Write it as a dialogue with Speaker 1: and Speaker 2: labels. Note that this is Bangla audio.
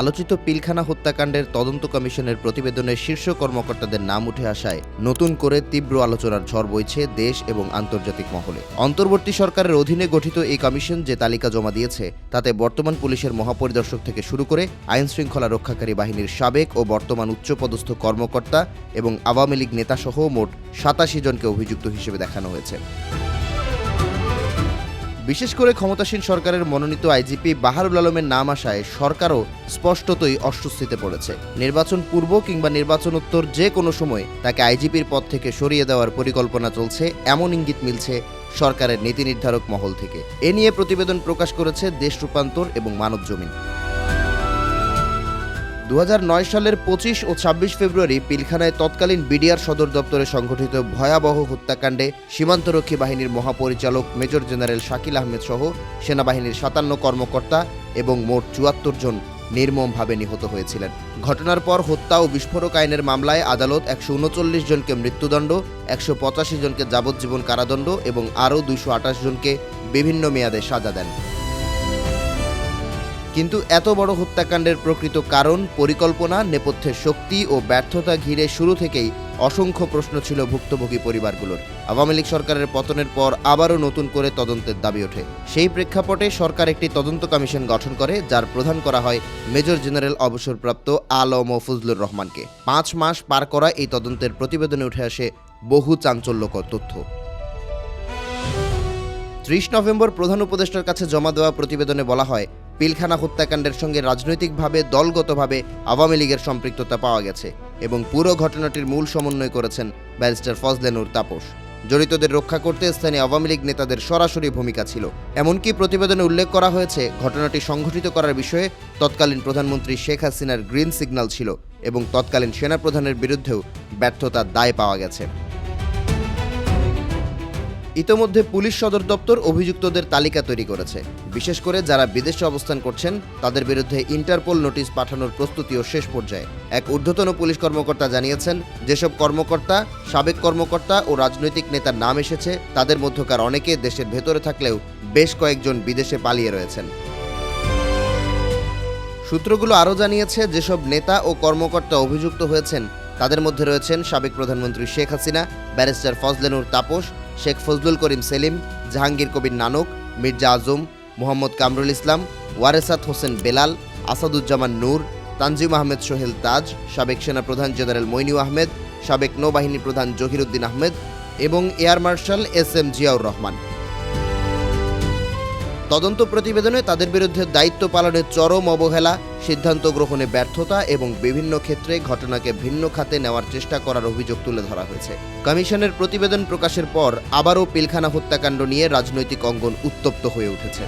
Speaker 1: আলোচিত পিলখানা হত্যাকাণ্ডের তদন্ত কমিশনের প্রতিবেদনে শীর্ষ কর্মকর্তাদের নাম উঠে আসায় নতুন করে তীব্র আলোচনার ঝড় বইছে দেশ এবং আন্তর্জাতিক মহলে। অন্তর্বর্তী সরকারের অধীনে গঠিত এই কমিশন যে তালিকা জমা দিয়েছে, তাতে বর্তমান পুলিশের মহাপরিদর্শক থেকে শুরু করে আইন শৃঙ্খলা রক্ষাকারী বাহিনীর সাবেক ও বর্তমান উচ্চপদস্থ কর্মকর্তা এবং আওয়ামী লীগ নেতাসহ মোট সাতাশি জনকে অভিযুক্ত হিসেবে দেখানো হয়েছে। বিশেষ করে ক্ষমতাসীন সরকারের মনোনীত আইজিপি বাহারুল আলমের নাম আসায় সরকারও স্পষ্টতই অস্বস্তিতে পড়েছে। নির্বাচন পূর্ব কিংবা নির্বাচনোত্তর যে কোনো সময় তাকে আইজিপির পদ থেকে সরিয়ে দেওয়ার পরিকল্পনা চলছে, এমন ইঙ্গিত মিলছে সরকারের নীতি নির্ধারক মহল থেকে। এ নিয়ে প্রতিবেদন প্রকাশ করেছে দেশ রূপান্তর এবং মানব জমিন দু হাজার নয় সালের পঁচিশ ও ছাব্বিশ ফেব্রুয়ারি পিলখানায় তৎকালীন বিডিআর সদর দপ্তরে সংঘটিত ভয়াবহ হত্যাকাণ্ডে সীমান্তরক্ষী বাহিনীর মহাপরিচালক মেজর জেনারেল শাকিল আহমেদ সহ সেনাবাহিনীর সাতান্ন কর্মকর্তা এবং মোট চুয়াত্তর জন নির্মমভাবে নিহত হয়েছিলেন। ঘটনার পর হত্যা ও বিস্ফোরক আইনের মামলায় আদালত একশো উনচল্লিশ জনকে মৃত্যুদণ্ড, একশো পঁচাশি জনকে যাবজ্জীবন কারাদণ্ড এবং আরও দুইশো আঠাশ জনকে বিভিন্ন মেয়াদে সাজা দেন। কিন্তু এত বড় হত্যাকাণ্ডের প্রকৃত কারণ, পরিকল্পনা নেপথ্যের শক্তি ও ব্যর্থতা ঘিরে শুরু থেকেই অসংখ্য প্রশ্ন ছিল ভুক্তভোগী পরিবারগুলোর। আওয়ামী লীগ সরকারের পতনের পর আবারও নতুন করে তদন্তের দাবি ওঠে। সেই প্রেক্ষাপটে সরকার একটি তদন্ত কমিশন গঠন করে, যার প্রধান করা হয় মেজর জেনারেল অবসরপ্রাপ্ত আলম ফজলুর রহমানকে। পাঁচ মাস পার করা এই তদন্তের প্রতিবেদনে উঠে আসে বহু চাঞ্চল্যকর তথ্য। ত্রিশ নভেম্বর প্রধান উপদেষ্টার কাছে জমা দেওয়া প্রতিবেদনে বলা হয় পিলখানা হত্যাকাণ্ডের সঙ্গে রাজনৈতিকভাবে, দলগতভাবে আওয়ামী লীগের সম্পৃক্ততা পাওয়া গেছে এবং পুরো ঘটনাটির মূল সমন্বয় করেছেন ব্যারিস্টার ফজলেনুর তাপস। জড়িতদের রক্ষা করতে স্থানীয় আওয়ামী লীগ নেতাদের সরাসরি ভূমিকা ছিল। এমনকি প্রতিবেদনে উল্লেখ করা হয়েছে, ঘটনাটি সংঘটিত করার বিষয়ে তৎকালীন প্রধানমন্ত্রী শেখ হাসিনার গ্রিন সিগন্যাল ছিল এবং তৎকালীন সেনাপ্রধানের বিরুদ্ধেও ব্যর্থতার দায় পাওয়া গেছে। ইতোমধ্যে পুলিশ সদর দপ্তর অভিযুক্তদের তালিকা তৈরি করেছে। বিশেষ করে যারা বিদেশে অবস্থান করছেন, তাদের বিরুদ্ধে ইন্টারপোল নোটিশ পাঠানোর প্রস্তুতিও শেষ পর্যায়ে। এক ঊর্ধ্বতন পুলিশ কর্মকর্তা জানিয়েছেন, যেসব কর্মকর্তা, সাবেক কর্মকর্তা ও রাজনৈতিক নেতার নাম এসেছে, তাদের মধ্যকার অনেকে দেশের ভেতরে থাকলেও বেশ কয়েকজন বিদেশে পালিয়ে রয়েছেন। সূত্রগুলো আরও জানিয়েছে, যেসব নেতা ও কর্মকর্তা অভিযুক্ত হয়েছেন, তাদের মধ্যে রয়েছেন সাবেক প্রধানমন্ত্রী শেখ হাসিনা, ব্যারিস্টার ফজলেনুর তাপস শেখ ফজলুল করিম সেলিম, জাহাঙ্গীর কবির নানক, মির্জা আজম, মোহাম্মদ কামরুল ইসলাম, ওয়ারেসাত হোসেন বেলাল, আসাদুজ্জামান নূর, তানজিম আহমেদ সোহেল তাজ, সাবেক সেনা প্রধান জেনারেল মইনু আহমেদ, সাবেক নৌবাহিনী প্রধান জহিরুদ্দিন আহমেদ এবং air marshal S M Ziaur Rahman. তদন্ত প্রতিবেদনে তাদের বিরুদ্ধে দায়িত্ব পালনের চরম অবহেলা, সিদ্ধান্ত গ্রহণে ব্যর্থতা এবং বিভিন্ন ক্ষেত্রে ঘটনাকে ভিন্ন খাতে নেওয়ার চেষ্টা করার অভিযোগ তুলে ধরা হয়েছে। কমিশনের প্রতিবেদন প্রকাশের পর আবারও পিলখানা হত্যাকাণ্ড নিয়ে রাজনৈতিক অঙ্গন উত্তপ্ত হয়ে উঠেছে।